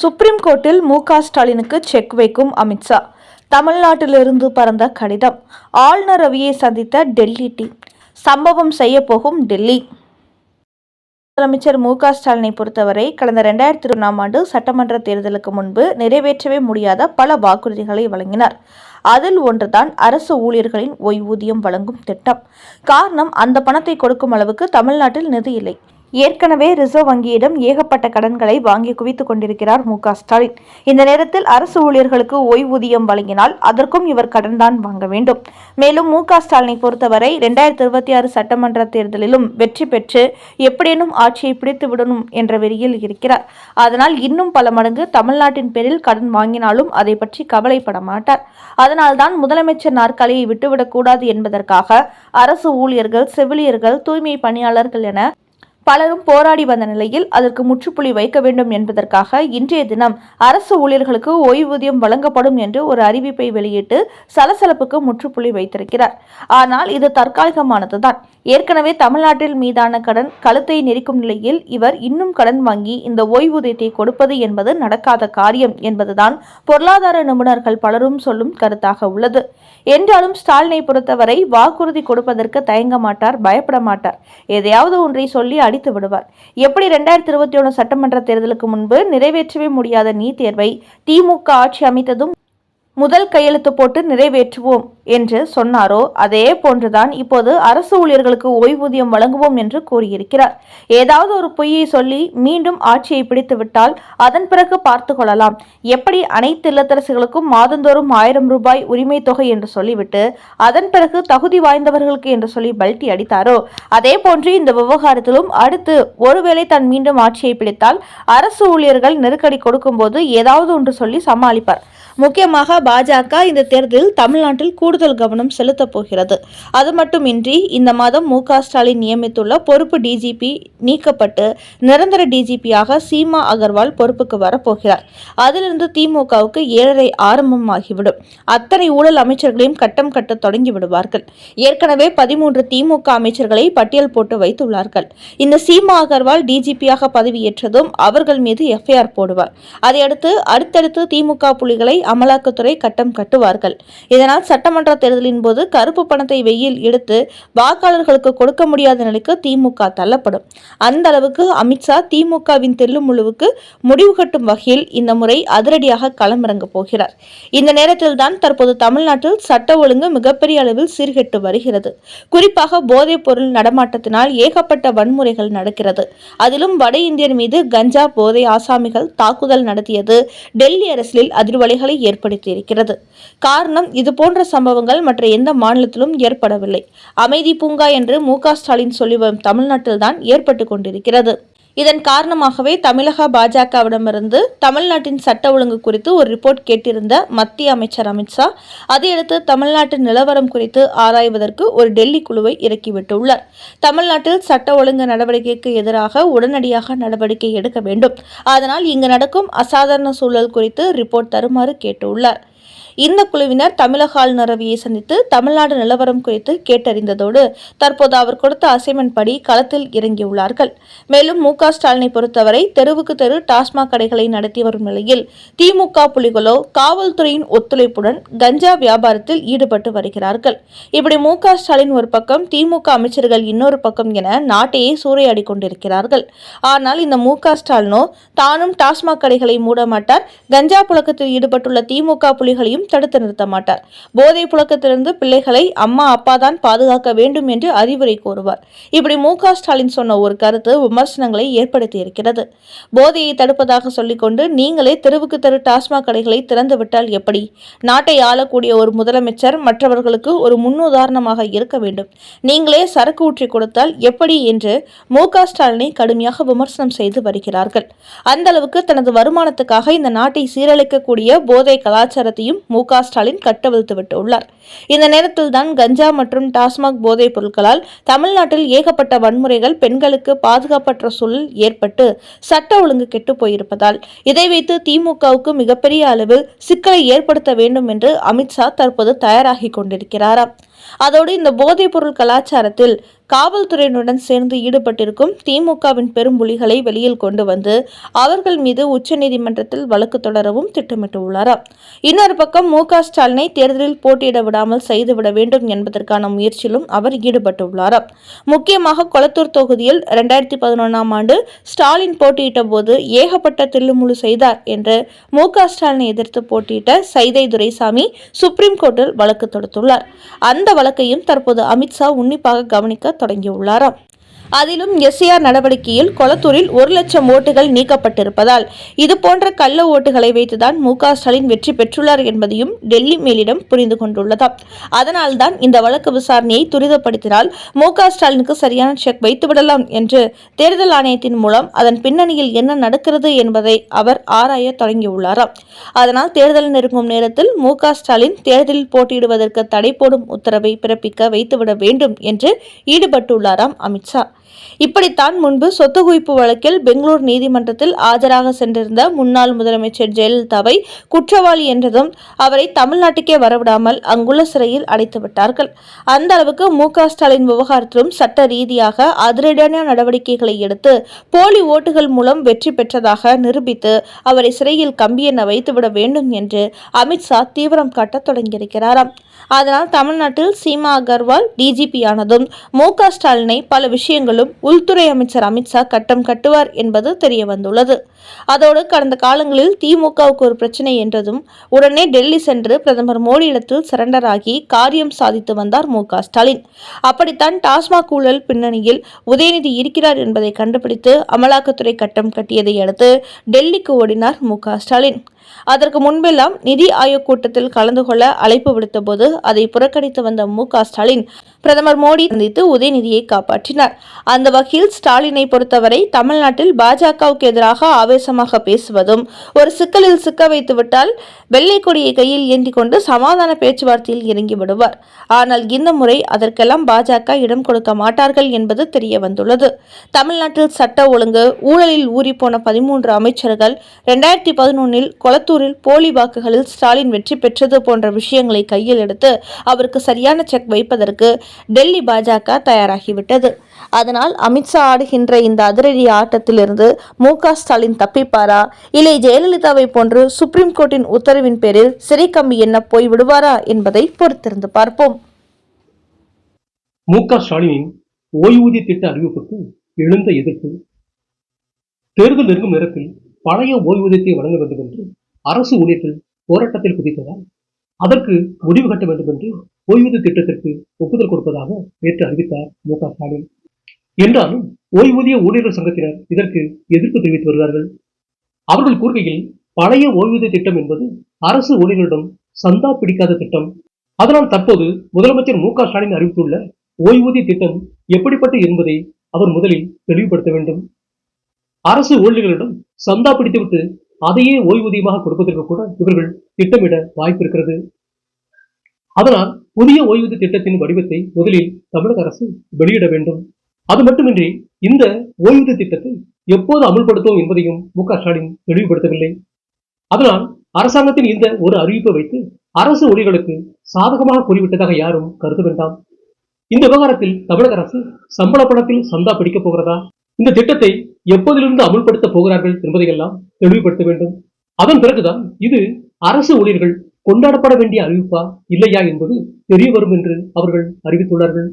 Supreme கோர்ட்டில் மு க ஸ்டாலினுக்கு செக் வைக்கும் அமித்ஷா தமிழ்நாட்டிலிருந்து பறந்த கடிதம். ஆளுநர் ரவியை சந்தித்த டெல்லி டீம். சம்பவம் செய்ய போகும் டெல்லி. முதலமைச்சர் மு க ஸ்டாலினை பொறுத்தவரை கடந்த ரெண்டாயிரத்தி ஒன்றாம் ஆண்டு சட்டமன்ற தேர்தலுக்கு முன்பு நிறைவேற்றவே முடியாத பல வாக்குறுதிகளை வழங்கினார். அதில் ஒன்றுதான் அரசு ஊழியர்களின் ஓய்வூதியம் வழங்கும் திட்டம். காரணம் அந்த பணத்தை கொடுக்கும் அளவுக்கு தமிழ்நாட்டில் நிதி இல்லை. ஏற்கனவே ரிசர்வ் வங்கியிடம் ஏகப்பட்ட கடன்களை வாங்கி குவித்துக் கொண்டிருக்கிறார் மு ஸ்டாலின். இந்த நேரத்தில் அரசு ஊழியர்களுக்கு ஓய்வூதியம் வழங்கினால் அதற்கும் இவர் கடன்தான் வாங்க வேண்டும். மேலும் மு ஸ்டாலினை பொறுத்தவரை இரண்டாயிரத்தி இருபத்தி ஆறு சட்டமன்ற தேர்தலிலும் வெற்றி பெற்று எப்படியேனும் ஆட்சியை பிடித்து விடணும் என்ற வெறியில் இருக்கிறார். அதனால் இன்னும் பல மடங்கு தமிழ்நாட்டின் பேரில் கடன் வாங்கினாலும் அதை பற்றி கவலைப்பட மாட்டார். அதனால்தான் முதலமைச்சர் நாற்காலியை விட்டுவிடக்கூடாது என்பதற்காக அரசு ஊழியர்கள் செவிலியர்கள் தூய்மை பணியாளர்கள் என பலரும் போராடி வந்த நிலையில் அதற்கு முற்றுப்புள்ளி வைக்க வேண்டும் என்பதற்காக இன்றைய தினம் அரசு ஊழியர்களுக்கு ஓய்வூதியம் வழங்கப்படும் என்று ஒரு அறிவிப்பை வெளியிட்டு சலசலப்புக்கு முற்றுப்புள்ளி வைத்திருக்கிறார். ஆனால் இது தற்காலிகமானதுதான். ஏற்கனவே தமிழ்நாட்டில் மீதான கடன் கழுத்தை நெரிக்கும் நிலையில் இவர் இன்னும் கடன் வாங்கி இந்த ஓய்வூதியத்தை கொடுப்பது என்பது நடக்காத காரியம் என்பதுதான் பொருளாதார நிபுணர்கள் பலரும் சொல்லும் கருத்தாக உள்ளது. என்றாலும் ஸ்டாலினை பொறுத்தவரை வாக்குறுதி கொடுப்பதற்கு தயங்க மாட்டார் பயப்பட மாட்டார். எதையாவது ஒன்றை சொல்லி அடித்து விடுவார். எப்படி ரெண்டாயிரத்தி இருபத்தி ஒன்று சட்டமன்ற தேர்தலுக்கு முன்பு நிறைவேற்றவே முடியாத நீட் தேர்வை திமுக ஆட்சி அமைத்ததும் முதல் கையெழுத்து போட்டு நிறைவேற்றுவோம் என்று சொன்னாரோ அதே போன்றுதான் இப்போது அரசு ஊழியர்களுக்கு ஓய்வூதியம் வழங்குவோம் என்று கூறியிருக்கிறார். ஏதாவது ஒரு பொய்யை சொல்லி மீண்டும் ஆட்சியை பிடித்துவிட்டால் அதன் பிறகு பார்த்து கொள்ளலாம். எப்படி அனைத்து இல்லத்தரசுகளுக்கும் மாதந்தோறும் ஆயிரம் ரூபாய் உரிமை தொகை என்று சொல்லிவிட்டு அதன் பிறகு தகுதி வாய்ந்தவர்களுக்கு என்று சொல்லி பல்ட்டி அடித்தாரோ அதே போன்று இந்த விவகாரத்திலும் அடுத்து ஒருவேளை தான் மீண்டும் ஆட்சியை பிடித்தால் அரசு ஊழியர்கள் நெருக்கடி கொடுக்கும்போது ஏதாவது ஒன்று சொல்லி சமாளிப்பார். முக்கியமாக பாஜக இந்த தேர்தலில் தமிழ்நாட்டில் கூடுதல் கவனம் செலுத்தப் போகிறது. அது மட்டுமின்றி இந்த மாதம் மு ஸ்டாலின் நியமித்துள்ள பொறுப்பு டிஜிபி நீக்கப்பட்டு நிரந்தர டிஜிபியாக சீமா அகர்வால் பொறுப்புக்கு வரப்போகிறார். அதிலிருந்து திமுகவுக்கு ஏழரை ஆரம்பமாகிவிடும் அத்தனை ஊழல் அமைச்சர்களையும் கட்டம் கட்ட தொடங்கி விடுவார்கள். ஏற்கனவே பதிமூன்று திமுக அமைச்சர்களை பட்டியல் போட்டு வைத்துள்ளார்கள். இந்த சீமா அகர்வால் டிஜிபியாக பதவியேற்றதும் அவர்கள் மீது எஃப்ஐஆர் போடுவார். அதையடுத்து அடுத்தடுத்து திமுக புலிகளை அமலாக்கத்துறை கட்டம் கட்டுவார்கள். இதனால் சட்டமன்ற தேர்தலின் போது கருப்பு பணத்தை வெயில் எடுத்து வாக்காளர்களுக்கு கொடுக்க முடியாத நிலைக்கு திமுக தள்ளப்படும். அந்த அளவுக்கு அமித்ஷா திமுகவின் தெல்லுமுழுவுக்கு முடிவு கட்டும் வகையில் இந்த முறை அதிரடியாக களமிறங்க போகிறார். இந்த நேரத்தில் தான் தற்போது தமிழ்நாட்டில் சட்ட ஒழுங்கு மிகப்பெரிய அளவில் சீர்கெட்டு வருகிறது. குறிப்பாக போதைப் பொருள் நடமாட்டத்தினால் ஏகப்பட்ட வன்முறைகள் நடக்கிறது. அதிலும் வட இந்தியர் மீது கஞ்சா போதை ஆசாமிகள் தாக்குதல் நடத்தியது டெல்லி அரசியலில் அதிர்வலைகளை ஏற்படுத்தியிருக்கிறது. காரணம் இதுபோன்ற சம்பவங்கள் மற்ற எந்த மாநிலத்திலும் ஏற்படவில்லை. அமைதி பூங்கா என்று மு க ஸ்டாலின் சொல்லி வரும் தமிழ்நாட்டில்தான் ஏற்பட்டு கொண்டிருக்கிறது. இதன் காரணமாகவே தமிழக பாஜகவிடமிருந்து தமிழ்நாட்டின் சட்ட ஒழுங்கு குறித்து ஒரு ரிப்போர்ட் கேட்டிருந்த மத்திய அமைச்சர் அமித்ஷா அதையடுத்து தமிழ்நாட்டு நிலவரம் குறித்து ஆராய்வதற்கு ஒரு டெல்லி குழுவை இறக்கிவிட்டுள்ளார். தமிழ்நாட்டில் சட்ட ஒழுங்கு நடவடிக்கைக்கு எதிராக உடனடியாக நடவடிக்கை எடுக்க வேண்டும். அதனால் இங்கு நடக்கும் அசாதாரண சூழல் குறித்து ரிப்போர்ட் தருமாறு கேட்டுள்ளார். இந்த குழுவினர் தமிழக ஆளுநர் ரவியை சந்தித்து தமிழ்நாடு நிலவரம் குறித்து கேட்டறிந்ததோடு தற்போது அவர் கொடுத்த அசைன்மெண்ட் படி களத்தில் இறங்கியுள்ளார்கள். மேலும் மு க ஸ்டாலினை பொறுத்தவரை தெருவுக்கு தெரு டாஸ்மாக் கடைகளை நடத்தி வரும் நிலையில் திமுக புலிகளோ காவல்துறையின் ஒத்துழைப்புடன் கஞ்சா வியாபாரத்தில் ஈடுபட்டு வருகிறார்கள். இப்படி மு ஸ்டாலின் ஒரு பக்கம் திமுக அமைச்சர்கள் இன்னொரு பக்கம் என நாட்டையே சூறையாடி கொண்டிருக்கிறார்கள். ஆனால் இந்த மு ஸ்டாலினோ தானும் டாஸ்மாக் கடைகளை மூட மாட்டார் கஞ்சா புழக்கத்தில் ஈடுபட்டுள்ள திமுக புலிகளையும் தடுத்து நிறுத்த மாட்டார். போதை புழக்கத்திலிருந்து பிள்ளைகளை அம்மா அப்பா தான் பாதுகாக்க வேண்டும் என்று அறிவுரை கூறுவார். இப்படி மு. ஸ்டாலின் சொன்ன ஒரு கருத்து விமர்சனங்களை ஏற்படுத்தி இருக்கிறது போதையை தடுப்பதாக சொல்லிக்கொண்டு நீங்களே தெருவுக்கு தெரு டாஸ்மாக் கடைகளை திறந்துவிட்டால் எப்படி? நாட்டை ஆளக்கூடிய ஒரு முதலமைச்சர் மற்றவர்களுக்கு ஒரு முன்னுதாரணமாக இருக்க வேண்டும். நீங்களே சரக்கு ஊற்றி கொடுத்தால் எப்படி என்று மு. ஸ்டாலினை கடுமையாக விமர்சனம் செய்து வருகிறார்கள். அந்த அளவுக்கு தனது வருமானத்துக்காக இந்த நாட்டை சீரழிக்கக்கூடிய போதை கலாச்சாரத்தையும் மு க ஸ்டாலின் கட்டவிழ்த்து விட்டுள்ளார் இந்த நேரத்தில் தான் கஞ்சா மற்றும் டாஸ்மாக் போதைப் பொருட்களால் தமிழ்நாட்டில் ஏகப்பட்ட வன்முறைகள் பெண்களுக்கு பாதுகாப்பற்ற சூழல் ஏற்பட்டு சட்ட ஒழுங்கு கெட்டு போயிருப்பதால் இதை வைத்து திமுகவுக்கு மிகப்பெரிய அளவில் சிக்கலை ஏற்படுத்த வேண்டும் என்று அமித்ஷா தற்போது தயாராகி கொண்டிருக்கிறாராம். அதோடு இந்த போதைப் பொருள் கலாச்சாரத்தில் காவல்துறையினுடன் சேர்ந்து ஈடுபட்டிருக்கும் திமுகவின் பெரும் புலிகளை வெளியில் கொண்டு வந்து அவர்கள் மீது உச்சநீதிமன்றத்தில் வழக்கு தொடரவும் திட்டமிட்டுள்ளாராம் இன்னொரு பக்கம் மு க ஸ்டாலினை தேர்தலில் போட்டியிட விடாமல் செய்துவிட வேண்டும் என்பதற்கான முயற்சியிலும் அவர் ஈடுபட்டுள்ளாராம் முக்கியமாக கொளத்தூர் தொகுதியில் இரண்டாயிரத்தி பதினொன்றாம் ஆண்டு ஸ்டாலின் போட்டியிட்ட போது ஏகப்பட்ட தில்லுமுழு செய்தார் என்று மு க ஸ்டாலினை எதிர்த்து போட்டியிட்ட சைதை துரைசாமி சுப்ரீம் கோர்ட்டில் வழக்கு தொடுத்துள்ளார். அந்த வழக்கையும் தற்போது அமித்ஷா உன்னிப்பாக கவனிக்க தொடங்கியுள்ளாராம். அதிலும் எஸ்ஏஆர் நடவடிக்கையில் கொளத்தூரில் ஒரு லட்சம் ஓட்டுகள் நீக்கப்பட்டிருப்பதால் இதுபோன்ற கள்ள ஓட்டுகளை வைத்துதான் மு க ஸ்டாலின் வெற்றி பெற்றுள்ளார் என்பதையும் டெல்லி மேலிடம் புரிந்து கொண்டுள்ளதாம் அதனால்தான் இந்த வழக்கு விசாரணையை துரிதப்படுத்தினால் மு க ஸ்டாலினுக்கு சரியான செக் வைத்துவிடலாம் என்று தேர்தல் ஆணையத்தின் மூலம் அதன் பின்னணியில் என்ன நடக்கிறது என்பதை அவர் ஆராய தொடங்கியுள்ளாராம் அதனால் தேர்தல் நெருங்கும் நேரத்தில் மு க ஸ்டாலின் தேர்தலில் போட்டியிடுவதற்கு தடை போடும் உத்தரவை பிறப்பிக்க வைத்துவிட வேண்டும் என்று ஈடுபட்டுள்ளாராம் அமித்ஷா. இப்படித்தான் முன்பு சொத்து குவிப்பு வழக்கில் பெங்களூர் நீதிமன்றத்தில் ஆஜராக சென்றிருந்த முன்னாள் முதலமைச்சர் ஜெயலலிதாவை குற்றவாளி என்றதும் அவரை தமிழ்நாட்டுக்கே வரவிடாமல் அங்குள்ள சிறையில் அடைத்து விட்டார்கள். அந்த அளவுக்கு மு ஸ்டாலின் விவகாரத்திலும் சட்ட ரீதியாக அதிரடியான நடவடிக்கைகளை எடுத்து போலி ஓட்டுகள் மூலம் வெற்றி பெற்றதாக நிரூபித்து அவரை சிறையில் கம்பியென வைத்துவிட வேண்டும் என்று அமித்ஷா தீவிரம் காட்ட தொடங்கியிருக்கிறாராம். அதனால் தமிழ்நாட்டில் சீமா அகர்வால் டிஜிபி ஆனதும் மு ஸ்டாலினை பல விஷயங்களும் உள்துறை அமைச்சர் அமித்ஷா கட்டம் கட்டுவார் என்பது தெரிய வந்துள்ளது அதோடு கடந்த காலங்களில் திமுகவுக்கு ஒரு பிரச்சனை என்றதும் உடனே டெல்லி சென்று பிரதமர் மோடியிடத்தில் சரண்டர் ஆகி காரியம் சாதித்து வந்தார் மு க ஸ்டாலின். அப்படித்தான் டாஸ்மாக் ஊழல் பின்னணியில் உதயநிதி இருக்கிறார் என்பதை கண்டுபிடித்து அமலாக்கத்துறை கட்டம் கட்டியதை அடுத்து டெல்லிக்கு ஓடினார் மு க ஸ்டாலின். அதற்கு முன்பெல்லாம் நிதி ஆயோக் கூட்டத்தில் கலந்து கொள்ள அழைப்பு விடுத்தபோது அதை புறக்கணித்து வந்த மு. ஸ்டாலின் பிரதமர் மோடி சந்தித்து உதயநிதியை காப்பாற்றினார். அந்த வகையில் ஸ்டாலினை பொறுத்தவரை தமிழ்நாட்டில் பாஜகவுக்கு எதிராக ஆவேசமாக பேசுவதும் ஒரு சிக்கலில் சிக்க வைத்துவிட்டால் வெள்ளை கொடியை கையில் ஏந்தி கொண்டு சமாதான பேச்சுவார்த்தையில் இறங்கி விடுவார். ஆனால் இந்த முறை அதற்கெல்லாம் பாஜக இடம் கொடுக்க மாட்டார்கள் என்பது தெரிய வந்துள்ளது தமிழ்நாட்டில் சட்ட ஒழுங்கு ஊழலில் ஊறிப்போன பதிமூன்று அமைச்சர்கள் இரண்டாயிரத்தி பதினொன்னில் கொலை கொளத்தூரில் போலி வாக்குகளில் ஸ்டாலின் வெற்றி பெற்றது போன்ற விஷயங்களை கையில் எடுத்து அவருக்கு சரியான செக் வைப்பதற்கு டெல்லி பாஜக தயாராகிவிட்டது. அதனால் அமித்ஷா ஆடுகின்ற இந்த அதிரடி ஆட்டத்திலிருந்து மு க ஸ்டாலின் தப்பிப்பாரா? இல்லை ஜெயலலிதாவை போன்று சுப்ரீம் கோர்ட்டின் உத்தரவின் பேரில் சிறை கம்பி என்ன போய் விடுவாரா என்பதை பொறுத்திருந்து பார்ப்போம். மு க ஸ்டாலினின் ஓய்வூதிய திட்ட அறிவிப்புக்கு எழுந்த எதிர்ப்பு தேர்தல் நெருங்கும் நேரத்தில் பழைய ஓய்வூதியத்தை வழங்க வேண்டும் என்று அரசு ஊழியர்கள் போராட்டத்தில் குதித்ததால் அதற்கு முடிவு கட்ட வேண்டும் என்று ஓய்வூதிய திட்டத்திற்கு ஒப்புதல் கொடுப்பதாக நேற்று அறிவித்தார் மு க ஸ்டாலின். என்றாலும் ஓய்வூதிய ஊழியர்கள் சங்கத்தினர் இதற்கு எதிர்ப்பு தெரிவித்து வருகிறார்கள். அவர்கள் கூறுகையில் பழைய ஓய்வூதிய திட்டம் என்பது அரசு ஊழியர்களிடம் சந்தா பிடிக்காத திட்டம். அதனால் தற்போது முதலமைச்சர் மு க ஸ்டாலின் அறிவித்துள்ள ஓய்வூதிய திட்டம் எப்படிப்பட்ட என்பதை அவர் முதலில் தெளிவுபடுத்த வேண்டும். அரசு ஊழியர்களிடம் சந்தா பிடித்துவிட்டு அதையே ஓய்வூதியமாக கொடுப்பதற்கு கூட இவர்கள் திட்டமிட வாய்ப்பு இருக்கிறது அதனால் புதிய ஓய்வூதிய திட்டத்தின் வடிவத்தை முதலில் தமிழக அரசு வெளியிட வேண்டும். அது மட்டுமின்றி இந்த ஓய்வூதிய திட்டத்தை எப்போது அமல்படுத்தும் என்பதையும் மு க ஸ்டாலின் தெளிவுபடுத்தவில்லை. அதனால் அரசாங்கத்தின் இந்த ஒரு அறிவிப்பை வைத்து அரசு ஊழியர்களுக்கு சாதகமாக கூறிவிட்டதாக யாரும் கருத வேண்டாம். இந்த விவகாரத்தில் தமிழக அரசு சம்பள பணத்தில் சந்தா பிடிக்கப் போகிறதா? இந்த திட்டத்தை எப்போதிலிருந்து அமுல்படுத்த போகிறார்கள் என்பதையெல்லாம் தெளிவுபடுத்த வேண்டும். அதன் பிறகுதான் இது அரசு ஊழியர்கள் கொண்டாடப்பட வேண்டிய அறிவிப்பா இல்லையா என்பது தெரிய வரும் என்று அவர்கள் அறிவித்துள்ளார்கள்.